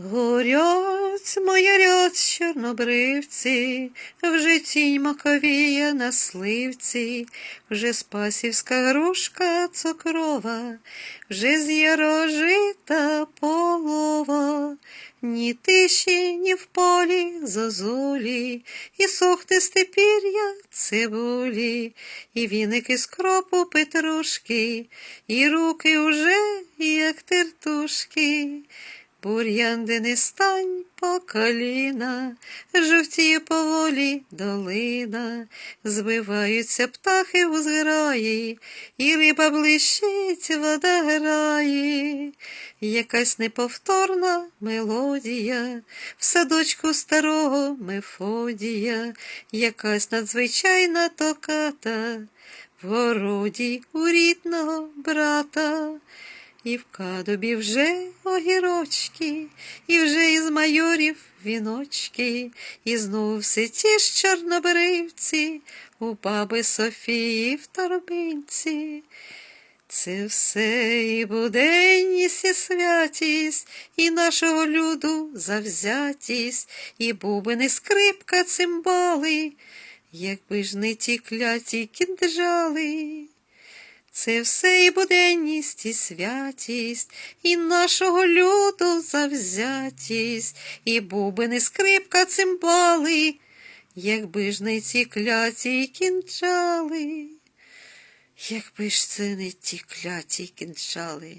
Горять, майорять чорнобривці, вже тінь маковія на сливці, вже спасівська грушка цукрова, вже з ярожита полова, ні тиші, ні в полі зозулі, і сохне степір'я цибулі, і віники з кропу петрушки, і руки уже, як тертушки. Бур'ян, де не стань по коліна, жовтіє поволі долина, збиваються птахи у зграї, і риба блищить, вода грає, якась неповторна мелодія, в садочку старого Мефодія, якась надзвичайна токата, в городі у рідного брата. І в кадобі вже огірочки, і вже із майорів віночки, і знов все ті ж чорнобривці, у баби Софії в торбинці. Це все і буденність, і святість, і нашого люду завзятість, і бубини, скрипка, цимбали, якби ж не ті кляті кінджали. Це все і буденність, і святість, і нашого люду завзятість, і бубини, скрипка, цимбали, якби ж не ці кляті кінчали, якби ж це не ті кляті кінчали.